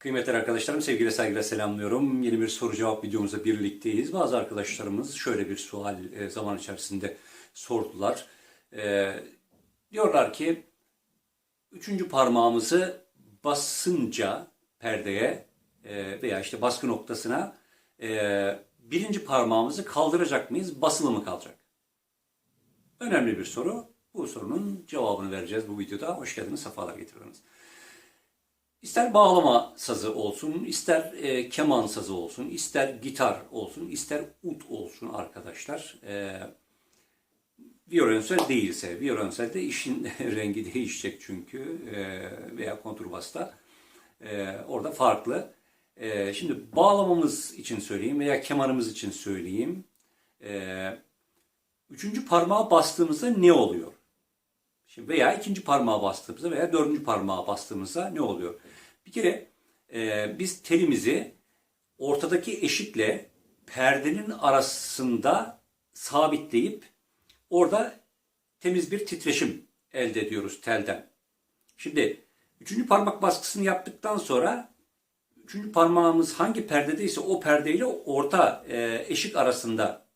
Kıymetli arkadaşlarım sevgiyle saygıyla selamlıyorum. Yeni bir soru cevap videomuzda birlikteyiz. Bazı arkadaşlarımız şöyle bir sual e, zaman içerisinde sordular. E, diyorlar ki üçüncü parmağımızı basınca perdeye e, veya işte baskı noktasına e, birinci parmağımızı kaldıracak mıyız? Basılı mı kalacak? Önemli bir soru. Bu sorunun cevabını vereceğiz bu videoda. Hoş geldiniz, sefalar getirdiniz. İster bağlama sazı olsun, ister e, keman sazı olsun, ister gitar olsun, ister ut olsun arkadaşlar. E, violonsel değilse, violonsel de işin rengi değişecek çünkü e, veya kontrbasta e, orada farklı. E, şimdi bağlamamız için söyleyeyim veya kemanımız için söyleyeyim. E, üçüncü parmağa bastığımızda ne oluyor? Şimdi veya ikinci parmağa bastığımızda veya dördüncü parmağa bastığımızda ne oluyor? Bir kere e, biz telimizi ortadaki eşikle perdenin arasında sabitleyip orada temiz bir titreşim elde ediyoruz telden. Şimdi üçüncü parmak baskısını yaptıktan sonra üçüncü parmağımız hangi perdedeyse o perdeyle orta e, eşik arasında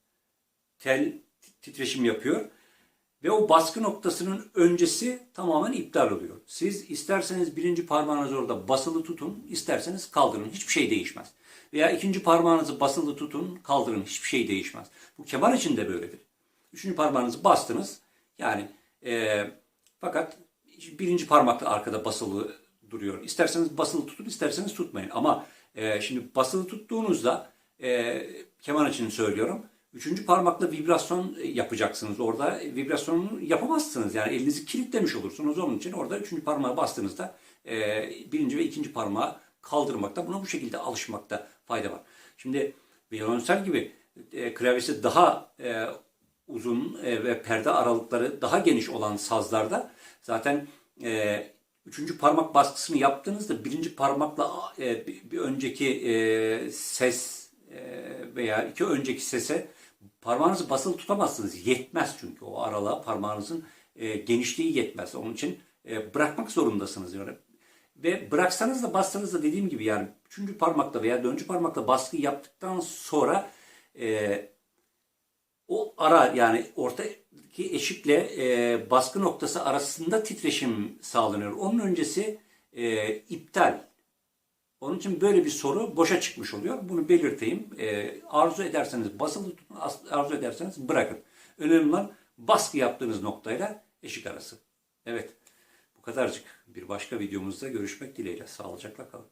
tel titreşim yapıyor. Ve o baskı noktasının öncesi tamamen iptal oluyor. Siz isterseniz birinci parmağınızı orada basılı tutun, isterseniz kaldırın. Hiçbir şey değişmez. Veya ikinci parmağınızı basılı tutun, kaldırın. Hiçbir şey değişmez. Bu keman için de böyledir. Üçüncü parmağınızı bastınız. Yani e, fakat birinci parmakla arkada basılı duruyor. İsterseniz basılı tutun, isterseniz tutmayın. Ama e, şimdi basılı tuttuğunuzda e, keman için söylüyorum Üçüncü parmakla vibrasyon yapacaksınız. Orada vibrasyonu yapamazsınız. Yani elinizi kilitlemiş olursunuz. Onun için orada üçüncü parmağa bastığınızda e, birinci ve ikinci parmağı kaldırmakta, buna bu şekilde alışmakta fayda var. Şimdi violonsel gibi e, klavyesi daha e, uzun e, ve perde aralıkları daha geniş olan sazlarda zaten e, üçüncü parmak baskısını yaptığınızda birinci parmakla e, bir, bir önceki e, ses e, veya iki önceki sese parmağınızı basılı tutamazsınız. Yetmez çünkü o aralığa parmağınızın e, genişliği yetmez. Onun için e, bırakmak zorundasınız. Yani. Ve bıraksanız da bassanız da dediğim gibi yani üçüncü parmakla veya dördüncü parmakla baskı yaptıktan sonra e, o ara yani ortadaki eşikle e, baskı noktası arasında titreşim sağlanıyor. Onun öncesi e, iptal onun için böyle bir soru boşa çıkmış oluyor. Bunu belirteyim. E, arzu ederseniz basılı tutun, arzu ederseniz bırakın. Önemli olan baskı yaptığınız noktayla eşik arası. Evet, bu kadarcık. Bir başka videomuzda görüşmek dileğiyle. Sağlıcakla kalın.